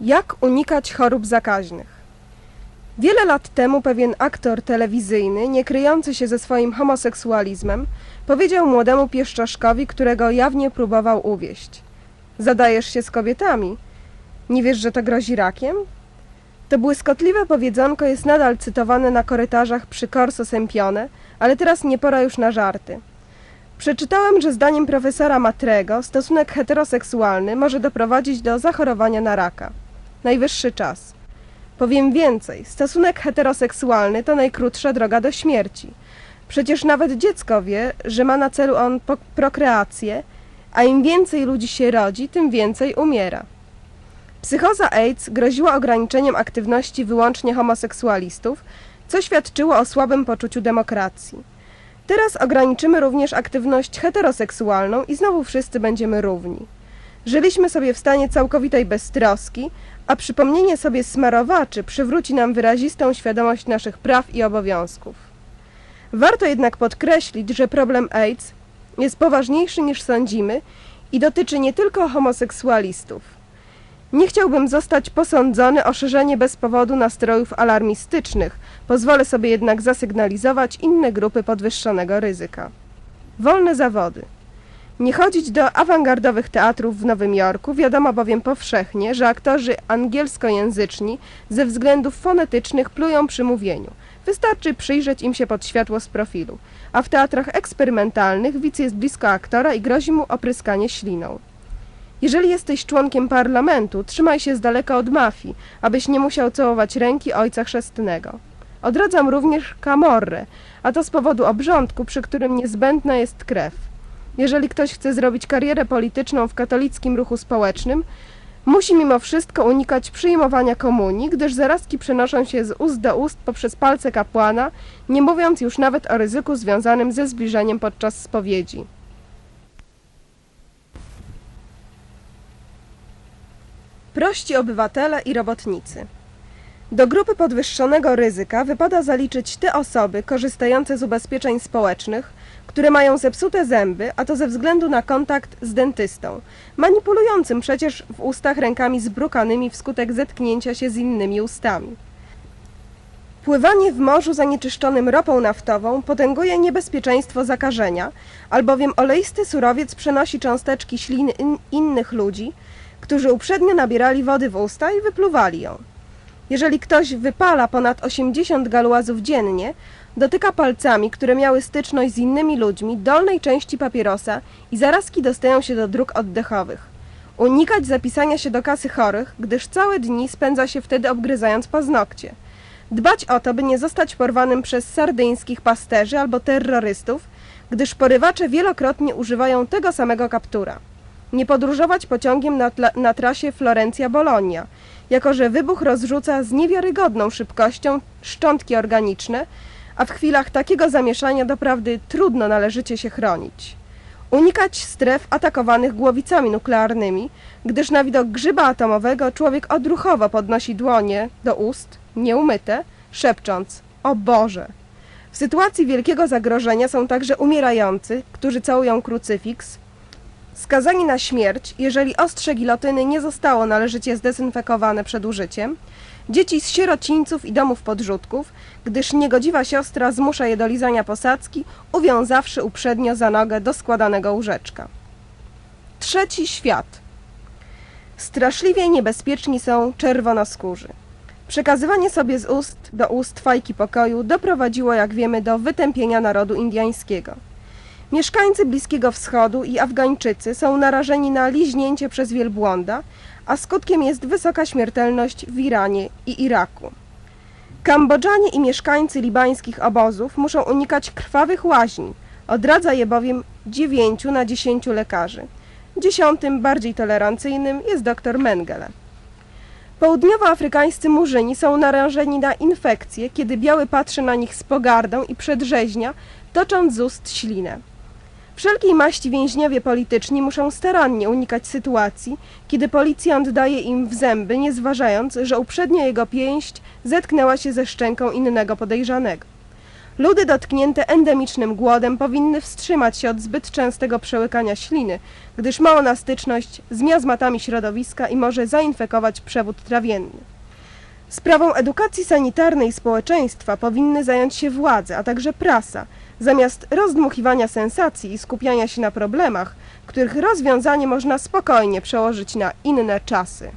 Jak unikać chorób zakaźnych? Wiele lat temu pewien aktor telewizyjny, nie kryjący się ze swoim homoseksualizmem, powiedział młodemu pieszczaszkowi, którego jawnie próbował uwieść. Zadajesz się z kobietami. Nie wiesz, że to grozi rakiem? To błyskotliwe powiedzonko jest nadal cytowane na korytarzach przy Corso Sempione, ale teraz nie pora już na żarty. Przeczytałem, że zdaniem profesora Matrego stosunek heteroseksualny może doprowadzić do zachorowania na raka. Najwyższy czas. Powiem więcej, stosunek heteroseksualny to najkrótsza droga do śmierci. Przecież nawet dziecko wie, że ma na celu on prokreację, a im więcej ludzi się rodzi, tym więcej umiera. Psychoza AIDS groziła ograniczeniem aktywności wyłącznie homoseksualistów, co świadczyło o słabym poczuciu demokracji. Teraz ograniczymy również aktywność heteroseksualną i znowu wszyscy będziemy równi. Żyliśmy sobie w stanie całkowitej beztroski, a przypomnienie sobie smarowaczy przywróci nam wyrazistą świadomość naszych praw i obowiązków. Warto jednak podkreślić, że problem AIDS jest poważniejszy niż sądzimy i dotyczy nie tylko homoseksualistów. Nie chciałbym zostać posądzony o szerzenie bez powodu nastrojów alarmistycznych, pozwolę sobie jednak zasygnalizować inne grupy podwyższonego ryzyka. Wolne zawody. Nie chodzić do awangardowych teatrów w Nowym Jorku, wiadomo bowiem powszechnie, że aktorzy angielskojęzyczni ze względów fonetycznych plują przy mówieniu. Wystarczy przyjrzeć im się pod światło z profilu, a w teatrach eksperymentalnych widz jest blisko aktora i grozi mu opryskanie śliną. Jeżeli jesteś członkiem parlamentu, trzymaj się z daleka od mafii, abyś nie musiał całować ręki ojca chrzestnego. Odradzam również kamorrę, a to z powodu obrządku, przy którym niezbędna jest krew. Jeżeli ktoś chce zrobić karierę polityczną w katolickim ruchu społecznym, musi mimo wszystko unikać przyjmowania komunii, gdyż zarazki przenoszą się z ust do ust poprzez palce kapłana, nie mówiąc już nawet o ryzyku związanym ze zbliżeniem podczas spowiedzi. Prości obywatele i robotnicy. Do grupy podwyższonego ryzyka wypada zaliczyć te osoby korzystające z ubezpieczeń społecznych, które mają zepsute zęby, a to ze względu na kontakt z dentystą, manipulującym przecież w ustach rękami zbrukanymi wskutek zetknięcia się z innymi ustami. Pływanie w morzu zanieczyszczonym ropą naftową potęguje niebezpieczeństwo zakażenia, albowiem oleisty surowiec przenosi cząsteczki śliny in innych ludzi, którzy uprzednio nabierali wody w usta i wypluwali ją. Jeżeli ktoś wypala ponad 80 galuazów dziennie, dotyka palcami, które miały styczność z innymi ludźmi, dolnej części papierosa i zarazki dostają się do dróg oddechowych. Unikać zapisania się do kasy chorych, gdyż całe dni spędza się wtedy obgryzając paznokcie. Dbać o to, by nie zostać porwanym przez sardyńskich pasterzy albo terrorystów, gdyż porywacze wielokrotnie używają tego samego kaptura. Nie podróżować pociągiem na, na trasie Florencja-Bolonia, jako że wybuch rozrzuca z niewiarygodną szybkością szczątki organiczne, a w chwilach takiego zamieszania doprawdy trudno należycie się chronić. Unikać stref atakowanych głowicami nuklearnymi, gdyż na widok grzyba atomowego człowiek odruchowo podnosi dłonie do ust, nieumyte, szepcząc o Boże. W sytuacji wielkiego zagrożenia są także umierający, którzy całują krucyfiks, skazani na śmierć, jeżeli ostrze gilotyny nie zostało należycie zdezynfekowane przed użyciem, dzieci z sierocińców i domów podrzutków, gdyż niegodziwa siostra zmusza je do lizania posadzki, uwiązawszy uprzednio za nogę do składanego łóżeczka. Trzeci świat. Straszliwie niebezpieczni są czerwonoskórzy. Przekazywanie sobie z ust do ust fajki pokoju doprowadziło, jak wiemy, do wytępienia narodu indiańskiego. Mieszkańcy Bliskiego Wschodu i Afgańczycy są narażeni na liźnięcie przez wielbłąda, a skutkiem jest wysoka śmiertelność w Iranie i Iraku. Kambodżanie i mieszkańcy libańskich obozów muszą unikać krwawych łaźni, odradza je bowiem 9 na 10 lekarzy. Dziesiątym, bardziej tolerancyjnym jest dr Mengele. Południowoafrykańscy murzyni są narażeni na infekcje, kiedy biały patrzy na nich z pogardą i przedrzeźnia, tocząc z ust ślinę. Wszelkiej maści więźniowie polityczni muszą starannie unikać sytuacji, kiedy policjant daje im w zęby, nie zważając, że uprzednio jego pięść zetknęła się ze szczęką innego podejrzanego. Ludy dotknięte endemicznym głodem powinny wstrzymać się od zbyt częstego przełykania śliny, gdyż ma ona styczność z miazmatami środowiska i może zainfekować przewód trawienny. Sprawą edukacji sanitarnej społeczeństwa powinny zająć się władze, a także prasa, zamiast rozdmuchiwania sensacji i skupiania się na problemach, których rozwiązanie można spokojnie przełożyć na inne czasy.